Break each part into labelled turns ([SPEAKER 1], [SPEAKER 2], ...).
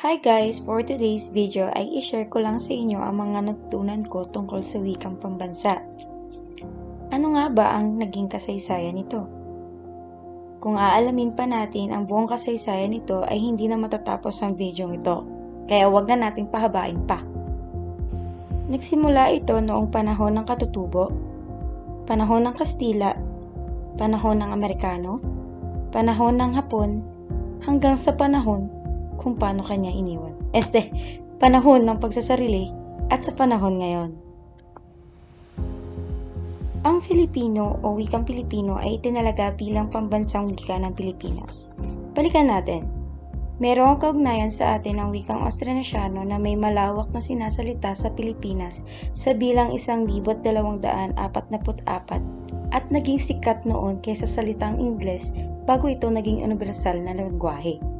[SPEAKER 1] Hi guys! For today's video ay i-share ko lang sa inyo ang mga natutunan ko tungkol sa wikang pambansa. Ano nga ba ang naging kasaysayan nito? Kung aalamin pa natin ang buong kasaysayan nito ay hindi na matatapos ang video ito, kaya wag na nating pahabain pa. Nagsimula ito noong panahon ng katutubo, panahon ng Kastila, panahon ng Amerikano, panahon ng Hapon, hanggang sa panahon kung paano kanya iniwan. Este, panahon ng pagsasarili at sa panahon ngayon. Ang Filipino o wikang Pilipino ay itinalaga bilang pambansang wika ng Pilipinas. Balikan natin. Merong kaugnayan sa atin ang wikang Austronesiano na may malawak na sinasalita sa Pilipinas sa bilang isang libot dalawang daan apat na apat at naging sikat noon kaysa salitang Ingles bago ito naging universal na lengguwahe.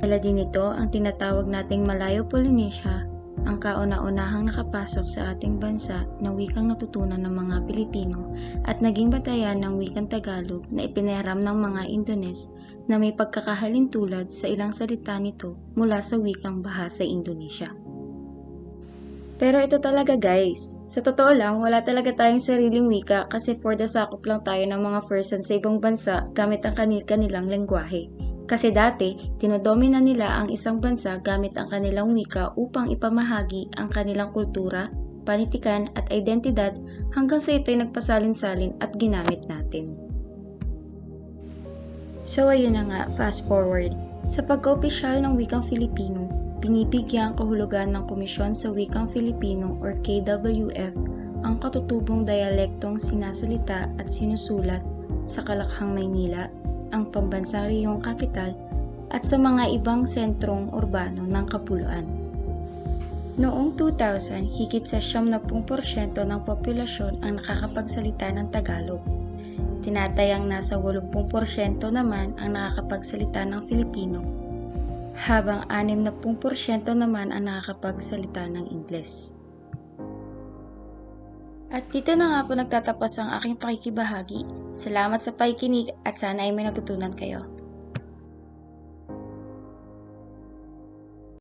[SPEAKER 1] Dala din ito ang tinatawag nating Malayo Polynesia, ang kauna-unahang nakapasok sa ating bansa na wikang natutunan ng mga Pilipino at naging batayan ng wikang Tagalog na ipinaram ng mga Indones na may pagkakahalintulad sa ilang salita nito mula sa wikang bahasa Indonesia. Pero ito talaga guys, sa totoo lang wala talaga tayong sariling wika kasi for the sakop lang tayo ng mga person sa ibang bansa gamit ang kanil kanilang lengguwahe. Kasi dati, tinodomina nila ang isang bansa gamit ang kanilang wika upang ipamahagi ang kanilang kultura, panitikan at identidad hanggang sa ito'y nagpasalin-salin at ginamit natin. So ayun na nga, fast forward. Sa pagka-opisyal ng wikang Filipino, binibigyan kahulugan ng Komisyon sa Wikang Filipino or KWF ang katutubong dialektong sinasalita at sinusulat sa Kalakhang, Maynila, ang pambansang reyong kapital at sa mga ibang sentrong urbano ng Kapuluan. Noong 2000, higit sa 70% ng populasyon ang nakakapagsalita ng Tagalog. Tinatayang nasa 80% naman ang nakakapagsalita ng Filipino, habang 60% naman ang nakakapagsalita ng Ingles. At dito na nga po nagtatapos ang aking pakikibahagi. Salamat sa pakikinig at sana ay may natutunan kayo.